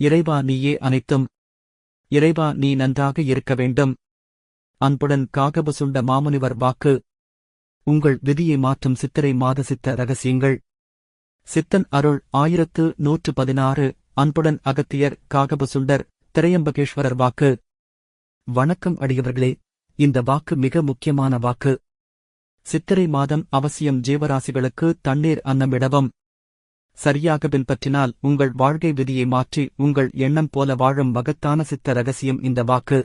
இறைவா நீயே அனைத்தும். இறைவா நீ நன்றாக இருக்க வேண்டும். அன்புடன் காகபசுண்ட மாமுனிவர் வாக்கு. உங்கள் விதியை மாற்றும் சித்திரை மாத சித்த ரகசியங்கள். சித்தன் அருள் ஆயிரத்து நூற்று பதினாறு. அன்புடன் அகத்தியர் காகபசுண்டர் திரையம்பகேஸ்வரர் வாக்கு. வணக்கம் அடியவர்களே. இந்த வாக்கு மிக முக்கியமான வாக்கு. சித்திரை மாதம் அவசியம் ஜீவராசிகளுக்கு தண்ணீர் அன்னமிடவும். சரியாக பின்பற்றினால் உங்கள் வாழ்க்கை விதியை மாற்றி உங்கள் எண்ணம் போல வாழும் மகத்தான சித்த ரகசியம் இந்த வாக்கு.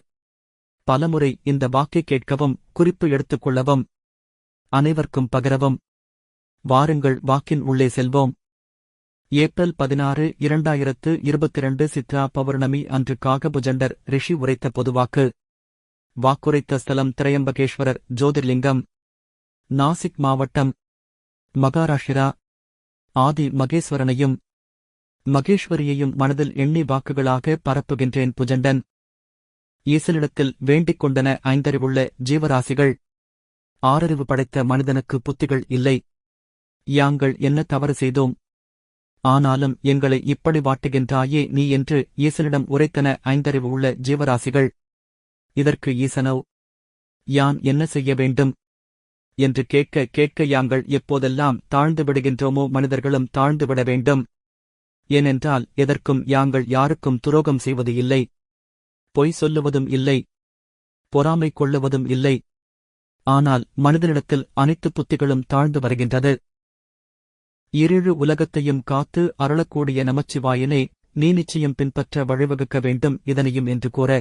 பலமுறை இந்த வாக்கை கேட்கவும் குறிப்பு எடுத்துக் கொள்ளவும் அனைவருக்கும் பகிரவும். வாருங்கள் வாக்கின் உள்ளே செல்வோம். ஏப்ரல் பதினாறு இரண்டாயிரத்து இருபத்திரண்டு சித்ரா பௌர்ணமி அன்று காகபுஜண்டர் ரிஷி உரைத்த பொதுவாக்கு வாக்குரைத்த ஸ்தலம் திரையம்பகேஸ்வரர் ஜோதிர்லிங்கம். நாசிக் மாவட்டம் மகாராஷ்டிரா. ஆதி மகேஸ்வரனையும் மகேஸ்வரியையும் மனதில் எண்ணி வாக்குகளாக பரப்புகின்றேன் புஜண்டன். ஈசனிடத்தில் வேண்டிக் கொண்டன ஐந்தறிவுள்ள ஜீவராசிகள். ஆறறிவு படைத்த மனிதனுக்கு புத்திகள் இல்லை. யாங்கள் என்ன தவறு செய்தோம்? ஆனாலும் எங்களை இப்படி வாட்டுகின்றாயே நீ என்று ஈசனிடம் உரைத்தன ஐந்தறிவு உள்ள ஜீவராசிகள். இதற்கு ஈசனோ யான் என்ன செய்ய வேண்டும்? என்று கேட்க கேட்க யாங்கள் எப்போதெல்லாம் தாழ்ந்து விடுகின்றோமோ மனிதர்களும் தாழ்ந்து விட வேண்டும். ஏனென்றால் எதற்கும் யாங்கள் யாருக்கும் துரோகம் செய்வது இல்லை. பொய் சொல்லுவதும் இல்லை. பொறாமை கொள்ளுவதும் இல்லை. ஆனால் மனிதனிடத்தில் அனைத்து புத்திகளும் தாழ்ந்து வருகின்றது. இருழு உலகத்தையும் காத்து அருளக்கூடிய நமச்சிவாயனே நீ நிச்சயம் பின்பற்ற வழிவகுக்க வேண்டும் இதனையும் என்று கூற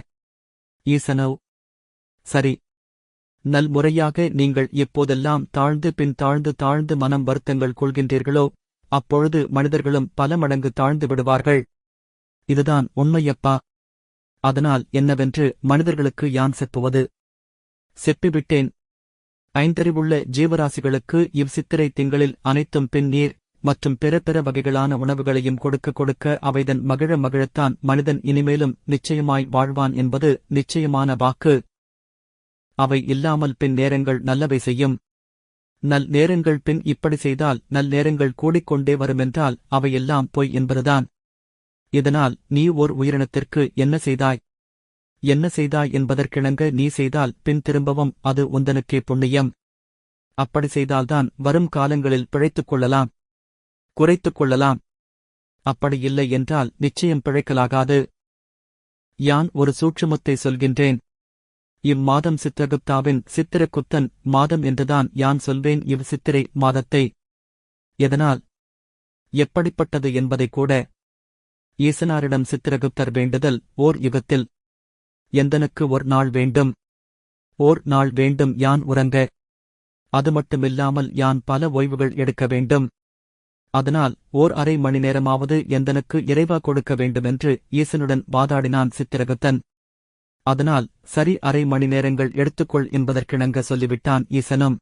ஈசனோ சரி நல்முறையாக நீங்கள் எப்போதெல்லாம் தாழ்ந்து பின் தாழ்ந்து தாழ்ந்து மனம் வருத்தங்கள் கொள்கின்றீர்களோ அப்பொழுது மனிதர்களும் பல மடங்கு தாழ்ந்து விடுவார்கள். இதுதான் உண்மையப்பா. அதனால் என்னவென்று மனிதர்களுக்கு யான் செப்புவது? செப்பிவிட்டேன். ஐந்தறிவுள்ள ஜீவராசிகளுக்கு இவ் சித்திரை திங்களில் அனைத்தும் பின் நீர் மற்றும் பிற பிற வகைகளான உணவுகளையும் கொடுக்க கொடுக்க அவைதன் மகிழ மகிழத்தான் மனிதன் இனிமேலும் நிச்சயமாய் வாழ்வான் என்பது நிச்சயமான வாக்கு. அவை இல்லாமல் பின் நேரங்கள் நல்லவை செய்யும். நல் நேரங்கள் பின் இப்படி செய்தால் நல் நேரங்கள் கூடிக்கொண்டே வருமென்றால் அவையெல்லாம் பொய் என்பதுதான். இதனால் நீ ஓர் உயிரினத்திற்கு என்ன செய்தாய்? என்ன செய்தாய் என்பதற்கிணங்க நீ செய்தால் பின் திரும்பவும் அது உந்தனுக்கே புண்ணியம். அப்படி செய்தால்தான் வரும் காலங்களில் பிழைத்துக் கொள்ளலாம். குறைத்துக் கொள்ளலாம். அப்படி இல்லை என்றால் நிச்சயம் பிழைக்கலாகாது. யான் ஒரு சூட்சுமத்தை சொல்கின்றேன். இம்மாதம் சித்திரகுப்தாவின் சித்திரகுப்தன் மாதம் என்றுதான் யான் சொல்வேன் இவ் சித்திரை மாதத்தை. எதனால்? எப்படிப்பட்டது என்பதை கூட ஈசனாரிடம் சித்திரகுப்தர் வேண்டுதல் ஓர் யுகத்தில். எந்தனுக்கு ஒரு நாள் வேண்டும்? ஓர் நாள் வேண்டும் யான் உறங்க? அது மட்டுமில்லாமல் யான் பல ஓய்வுகள் எடுக்க வேண்டும். அதனால் ஓர் அரை மணி நேரமாவது எந்தனுக்கு இறைவா கொடுக்க வேண்டுமென்று ஈசனுடன் வாதாடினான் சித்திரகுப்தன். அதனால் சரி அரை மணி நேரங்கள் எடுத்துக்கொள் என்பதற்கிணங்க சொல்லிவிட்டான் ஈசனும்.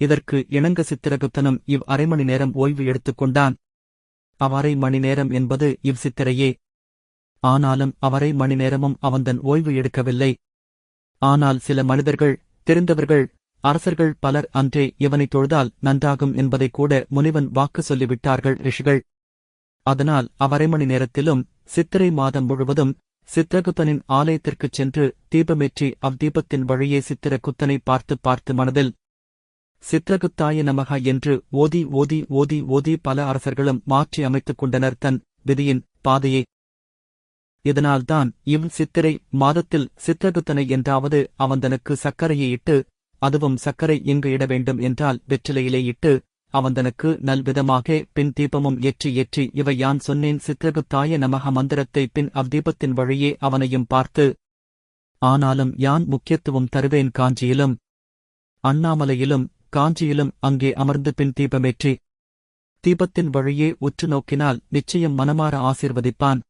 இதற்கு இணங்க சித்திரகுப்தனும் இவ் அரை மணி நேரம் ஓய்வு எடுத்துக்கொண்டான் அவரை மணி நேரம் என்பது இவ் சித்திரையே. ஆனாலும் அவரை மணி நேரமும் அவன்தன் ஓய்வு எடுக்கவில்லை. ஆனால் சில மனிதர்கள் தெரிந்தவர்கள் அரசர்கள் பலர் அன்றே இவனை தொழுதால் நன்றாகும் என்பதை கூட முனிவன் வாக்கு சொல்லிவிட்டார்கள் ரிஷிகள். அதனால் அவரை மணி நேரத்திலும் சித்திரை மாதம் முழுவதும் சித்திரகுத்தனின் ஆலயத்திற்குச் சென்று தீபமேற்றி அவ்தீபத்தின் வழியே சித்திரகுத்தனை பார்த்து பார்த்து மனதில் சித்திரகுத்தாய நமக என்று ஓதி ஓதி ஓதி ஓதி பல அரசர்களும் மாற்றி அமைத்துக் கொண்டனர் தன் விதியின் பாதையை. இதனால்தான் இவ் சித்திரை மாதத்தில் சித்திரகுத்தனை என்றாவது அவந்தனுக்கு சர்க்கரையை இட்டு அதுவும் சர்க்கரை இங்கு இட வேண்டும் என்றால் வெற்றிலையிலே இட்டு அவந்தனுக்கு நல்விதமாக பின் தீபமும் ஏற்றி ஏற்றி இவை யான் சொன்னேன் சித்திரகுத்தாய நமக மந்திரத்தை பின் அவ்தீபத்தின் வழியே அவனையும் பார்த்து ஆனாலும் யான் முக்கியத்துவம் தருவேன் காஞ்சியிலும் அண்ணாமலையிலும் காஞ்சியிலும் அங்கே அமர்ந்து பின் தீபமேற்றி தீபத்தின் வழியே உற்று நோக்கினால் நிச்சயம் மனமாற ஆசிர்வதிப்பான்.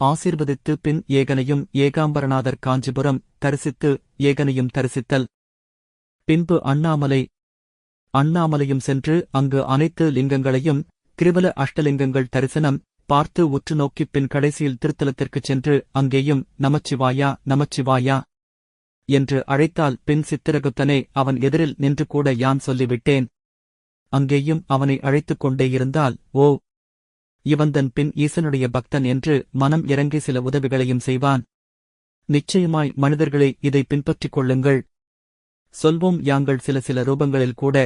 ஆசிர்வதித்து பின் ஏகனையும் ஏகாம்பரநாதர் காஞ்சிபுரம் தரிசித்து ஏகனையும் தரிசித்தல். பின்பு அண்ணாமலை அண்ணாமலையும் சென்று அங்கு அனைத்து லிங்கங்களையும் கிருவல அஷ்டலிங்கங்கள் தரிசனம் பார்த்து உற்று நோக்கிப் பின் கடைசியில் திருத்தலத்திற்குச் சென்று அங்கேயும் நமச்சிவாயா நமச்சிவாயா என்று அழைத்தால் பின் சித்திரகுப்தனே அவன் எதிரில் நின்று கூட யான் சொல்லிவிட்டேன். அங்கேயும் அவனை அழைத்துக் கொண்டே இருந்தால் ஓ! இவந்தன் பின் ஈசனுடைய பக்தன் என்று மனம் இறங்கி சில உதவிகளையும் செய்வான். நிச்சயமாய் மனிதர்களே இதை பின்பற்றிக் கொள்ளுங்கள். சொல்வோம் யாங்கள் சில சில ரூபங்களில் கூட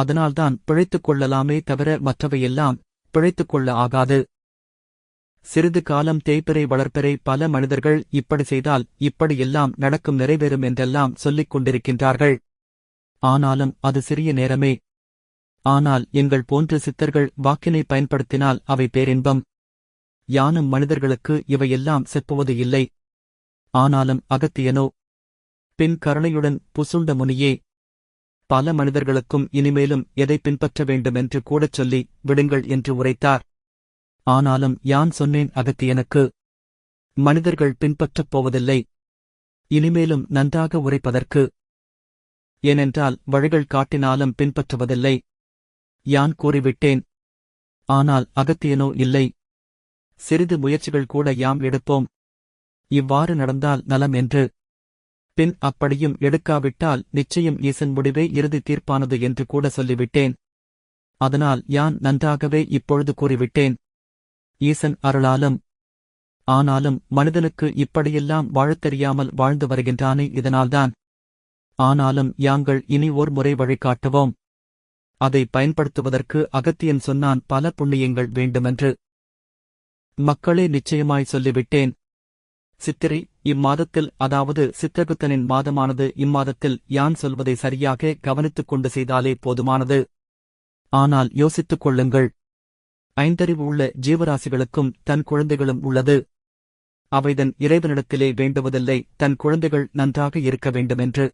அதனால்தான் பிழைத்துக் கொள்ளலாமே தவிர மற்றவையெல்லாம் பிழைத்துக் கொள்ள ஆகாது. சிறிது காலம் தேய்பிறை வளர்ப்பரை பல மனிதர்கள் இப்படி செய்தால் இப்படியெல்லாம் நடக்கும் நிறைவேறும் என்றெல்லாம் சொல்லிக் கொண்டிருக்கின்றார்கள். ஆனாலும் அது சிறிய நேரமே. ஆனால் எங்கள் போன்ற சித்தர்கள் வாக்கினை பயன்படுத்தினால் அவை பேரின்பம். யானும் மனிதர்களுக்கு இவையெல்லாம் செப்புவது இல்லை. ஆனாலும் அகத்தியனோ பின் கருணையுடன் புசுண்ட முனியே பல மனிதர்களுக்கும் இனிமேலும் எதை பின்பற்ற வேண்டுமென்று கூடச் சொல்லி விடுங்கள் என்று உரைத்தார். ஆனாலும் யான் சொன்னேன் அகத்தியனுக்கு மனிதர்கள் பின்பற்றப் போவதில்லை. இனிமேலும் நன்றாக உரைப்பதற்கு. ஏனென்றால் வழிகள் காட்டினாலும் பின்பற்றுவதில்லை. யான் கூறிவிட்டேன். ஆனால் அகத்தியனோ இல்லை. சிறிது முயற்சிகள் கூட யாம் எடுப்போம். இவ்வாறு நடந்தால் நலம் என்று பின் அப்படியும் எடுக்காவிட்டால் நிச்சயம் ஈசன் முடிவே இறுதி தீர்ப்பானது என்று கூட சொல்லிவிட்டேன். அதனால் யான் நன்றாகவே இப்பொழுது கூறிவிட்டேன். ஈசன் அருளாலும் ஆனாலும் மனிதனுக்கு இப்படியெல்லாம் வாழத் தெரியாமல் வாழ்ந்து வருகின்றானே இதனால்தான். ஆனாலும் யாங்கள் இனி ஓர் முறை வழிகாட்டுவோம். அதை பயன்படுத்துவதற்கு அகத்தியன் சொன்னான் பல புண்ணியங்கள் வேண்டுமென்று. மக்களே நிச்சயமாய் சொல்லிவிட்டேன். சித்திரை இம்மாதத்தில் அதாவது சித்திரகுத்தனின் மாதமானது இம்மாதத்தில் யான் சொல்வதை சரியாக கவனித்துக் கொண்டு செய்தாலே போதுமானது. ஆனால் யோசித்துக் கொள்ளுங்கள். ஐந்தறிவு உள்ள ஜீவராசிகளுக்கும் தன் குழந்தைகளும் உள்ளது. அவைதன் இறைவனிடத்திலே வேண்டுவதில்லை தன் குழந்தைகள் நன்றாக இருக்க வேண்டுமென்று.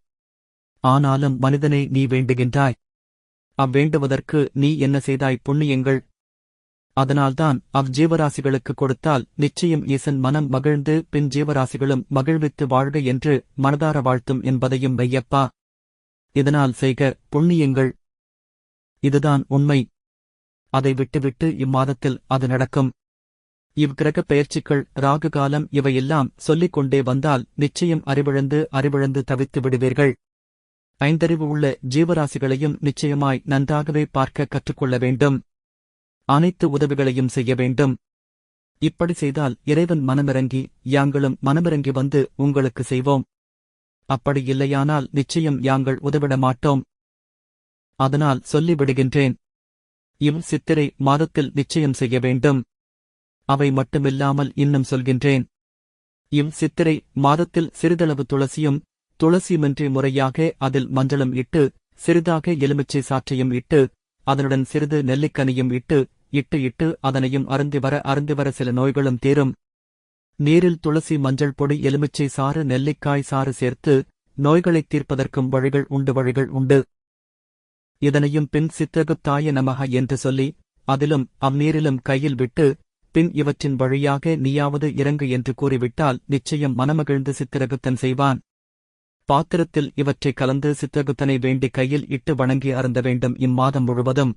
ஆனாலும் மனிதனை நீ வேண்டுகின்றாய். அவ்வேண்டுவதற்கு நீ என்ன செய்தாய் புண்ணியங்கள் அதனால்தான் அவ்வீவராசிகளுக்கு கொடுத்தால் நிச்சயம் ஈசன் மனம் மகிழ்ந்து பின் ஜீவராசிகளும் மகிழ்வித்து வாழ்க என்று மனதார வாழ்த்தும் என்பதையும் வையப்பா. இதனால் செய்க புண்ணியங்கள். இதுதான் உண்மை. அதை விட்டுவிட்டு இம்மாதத்தில் அது நடக்கும். இவ்கிரக பெயர்ச்சிகள் ராகு காலம் இவையெல்லாம் சொல்லிக் கொண்டே வந்தால் நிச்சயம் அறிவிழந்து அறிவிழந்து தவித்து விடுவீர்கள். ஐந்தறிவு உள்ள ஜீவராசிகளையும் நிச்சயமாய் நன்றாகவே பார்க்க கற்றுக்கொள்ள வேண்டும். அனைத்து உதவிகளையும் செய்ய வேண்டும். இப்படி செய்தால் இறைவன் மனமிறங்கி யாங்களும் மனமிறங்கி வந்து உங்களுக்கு செய்வோம். அப்படி இல்லையானால் நிச்சயம் யாங்கள் உதவிட மாட்டோம். அதனால் சொல்லிவிடுகின்றேன் இவ் சித்திரை மாதத்தில் நிச்சயம் செய்ய வேண்டும். அவை மட்டுமில்லாமல் இன்னும் சொல்கின்றேன். இவ் சித்திரை மாதத்தில் சிறிதளவு துளசியும் துளசியுமின்றி முறையாக அதில் மஞ்சளும் இட்டு சிறிதாக எலுமிச்சை சாற்றையும் இட்டு அதனுடன் சிறிது நெல்லிக்கனியும் இட்டு இட்டு இட்டு அதனையும் அருந்தி வர அருந்தி வர சில நோய்களும் தீரும். நீரில் துளசி மஞ்சள் பொடி எலுமிச்சை சாறு நெல்லிக்காய் சாறு சேர்த்து நோய்களைத் தீர்ப்பதற்கும் வழிகள் உண்டு வழிகள் உண்டு. இதனையும் பின் சித்தகுத்தாய நமக என்று சொல்லி அதிலும் அந்நீரிலும் கையில் விட்டு பின் இவற்றின் வழியாக நீயாவது இறங்கு என்று கூறிவிட்டால் நிச்சயம் மனமகிழ்ந்து சித்திரகுத்தன் செய்வான். பாத்திரத்தில் இவற்றை கலந்து சித்திரகுத்தனை வேண்டி கையில் இட்டு வணங்கி அருந்த வேண்டும் இம்மாதம் முழுவதும்.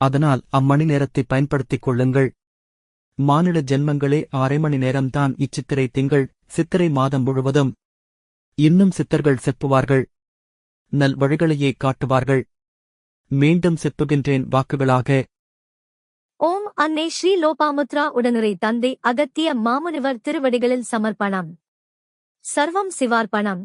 அதனால் அம்மணி நேரத்தை பயன்படுத்திக் கொள்ளுங்கள். மானிட ஜென்மங்களே அரை மணி நேரம்தான் இச்சித்திரை திங்கள் சித்திரை மாதம் முழுவதும். இன்னும் சித்தர்கள் செப்புவார்கள். நல் வழிகளையே காட்டுவார்கள். மீண்டும் செப்புகின்றேன் வாக்குகளாக. ஓம் அன்னை ஸ்ரீ லோபாமுத்ரா உடனுரை தந்தை அகத்திய மாமுனிவர் திருவடிகளில் சமர்ப்பணம். சர்வம் சிவார்ப்பணம்.